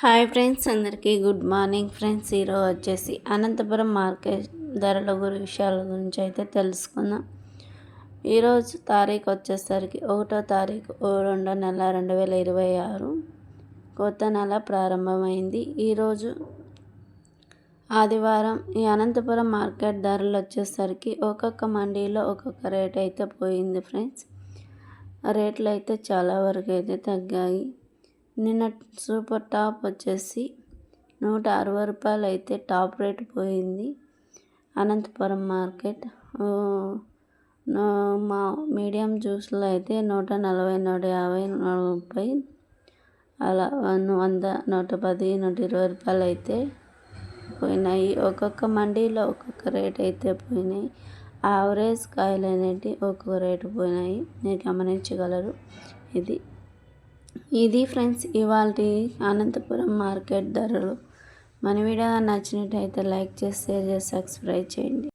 Hi friends అందరికీ good morning friends. ఈరోజు వచ్చేసి అనంతపురం మార్కెట్ ధరల గురి విషయాల గురించి అయితే తెలుసుకుందాం. ఈరోజు తారీఖు వచ్చేసరికి ఒకటో తారీఖు రెండో నెల రెండు వేల ఇరవై ఆరు. కొత్త నెల ప్రారంభమైంది. ఈరోజు ఆదివారం ఈ అనంతపురం మార్కెట్ ధరలు వచ్చేసరికి ఒక్కొక్క మండీలో ఒక్కొక్క రేట్ అయితే పోయింది ఫ్రెండ్స్. రేట్లు అయితే చాలా వరకు అయితే తగ్గాయి. నిన్న సూపర్ టాప్ వచ్చేసి నూట అరవై రూపాయలు అయితే టాప్ రేట్ పోయింది. అనంతపురం మార్కెట్. మా మీడియం జ్యూస్లో అయితే నూట నలభై నూట యాభై ముప్పై అలా వంద నూట పది నూట ఇరవై రూపాయలు అయితే పోయినాయి. ఒక్కొక్క మండీలో ఒక్కొక్క రేట్ అయితే పోయినాయి. యావరేజ్ కాయలు అనేవి ఒక్కొక్క రేటు పోయినాయి. మీరు గమనించగలరు. ఇది ఇది ఫ్రెండ్స్ ఇవాళ అనంతపురం మార్కెట్ ధరలు. మన వీడియో నచ్చినట్టయితే లైక్ చేసి షేర్ చేసి సబ్స్క్రైబ్ చేయండి.